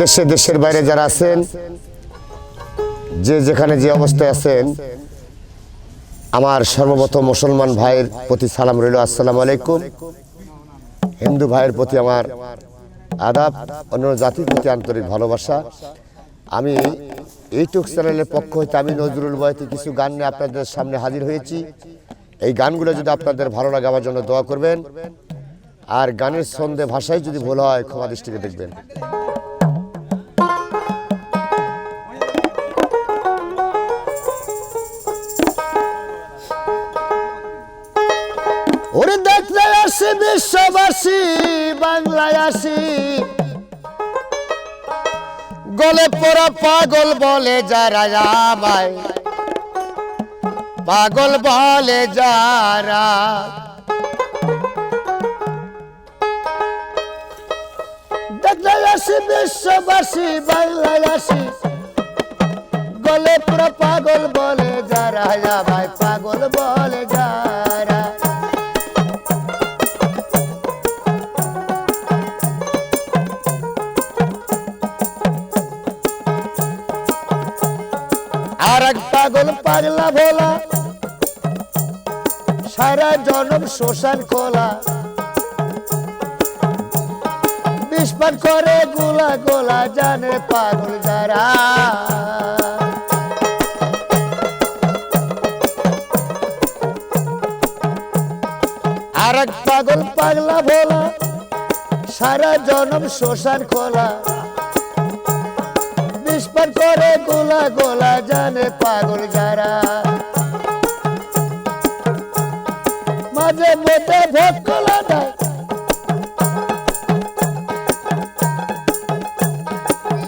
দেশে দেশের বাইরে যারা আছেন, যে যেখানে যে অবস্থায় আছেন, আমার সর্বপ্রথম মুসলমান ভাইয়ের প্রতি সালাম রইল। আসসালামু আলাইকুম। হিন্দু ভাইয়ের প্রতি আমার আদাব, অন্য জাতির প্রতি আন্তরিক ভালোবাসা। আমি ইউটিউব চ্যানেলের পক্ষ হইতে আমি নজরুল বয়তে কিছু গান নিয়ে আপনাদের সামনে হাজির হয়েছি। এই গানগুলো যদি আপনাদের ভালো লাগে, আমার জন্য দোয়া করবেন। আর গানের ছন্দে, ভাষায় যদি ভুল হয়, ক্ষমা দৃষ্টিকে দেখবেন। ওরে দেখতে আসি বিশ্ববাসী, বাংলায় আসি। গলে পড়া পাগল বলে যারা আমায়, পাগল বলে যারা। দেখতে আসি বিশ্ববাসী, বাংলায় আসি। গলে পুরো পাগল বলে যারা আমায় পাগল পাগলা ভোলা। সারা জনম শ্মশান খোলা। বিস্ফান করে গোলা গোলা জানে পাগল যারা। আর পাগল পাগলা ভোলা, সারা জনম শ্মশান খোলা। বিস্ফান করে গোলা গোলা জানে পাগল যারা। মাঝে মধ্যে ভোট গোলা দেয়।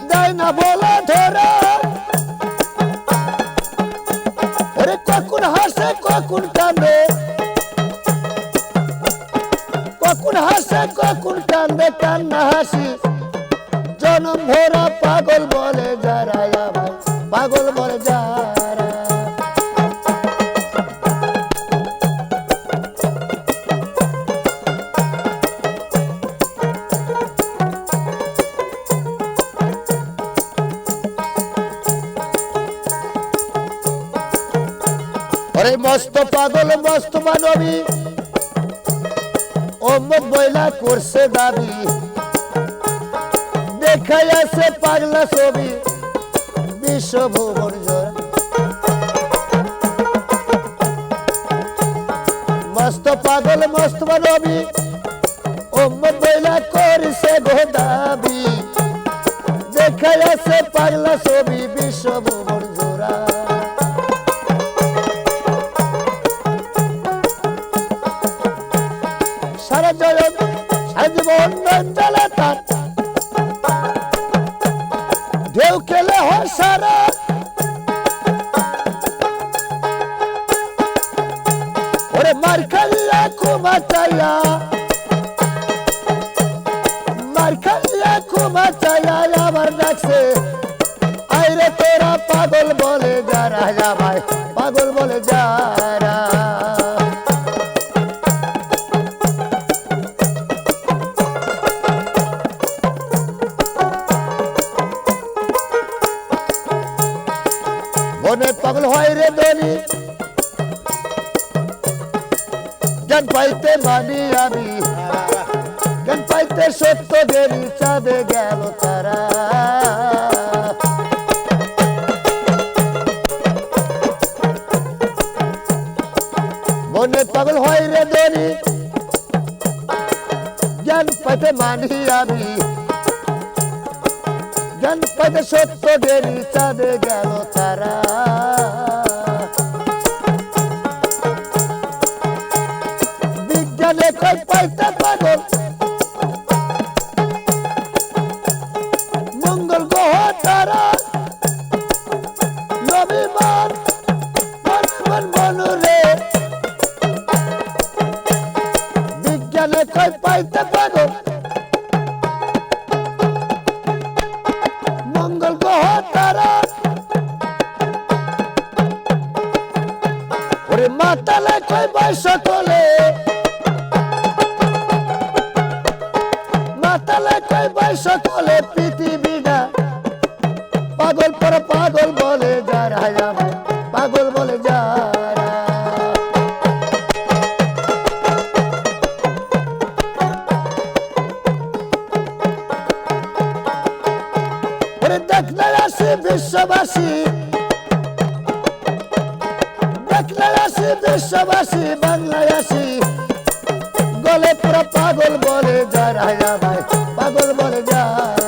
দেয় না বলা ধরা। ওরে কখন হাসে, কখন কান্দে কখন হাসে কান্না হাসি। ভরা পাগল বলে যারা আমার, পাগল বলে যারা। ওরে মস্ত পাগল, মস্ত মানবী অম্মক বইলা করছে দাবি। দেখাই আছে পাগলা ছবি, বিশ্বভুবন জোড়া মস্ত পাগল, মস্ত মানবী অম্মক বইলা করছে গো দাবি। দেখাই আছে পাগলা ছবি, বিশ্বভুবন জোড়া। সারা জগৎ, সারা জীবন খাইয়া কুমা চাইয়া মার খাইয়া কুমা চাইয়া আমার ডাকছে। আইরে তোরা পাগল বলে যারা যাবাই পাগল বলে যারা। মনে পাগল হয় রে দনি জ্ঞান পাইতে মানি আমি। জ্ঞান পাইতে সত্য দেরি চাঁদে গেল তারা। মনে পাগল হয় রে দনি জ্ঞান পাইতে মানি আমি। জ্ঞান পাইতে সত্য দেরি চাঁদে গেল তারা। বিজ্ঞানে কই পাইতে পাগল মঙ্গল গ্রহ তারা রবিবার মন মনু রে বিজ্ঞানে কই পাইতে পাগল মঙ্গল গ্রহ তারা ওরে মাতালে কই বয়স তোলে বয়সকালে পৃথিবীটা পাগল পর পাগল বলে যারা পাগল বলে যারা। দেখলে আসি বিশ্ববাসী দেখলে আসি বিশ্ববাসী, বাংলায় আসি। গলে পুরো পাগল বলে যারা পাগল বলে যায়।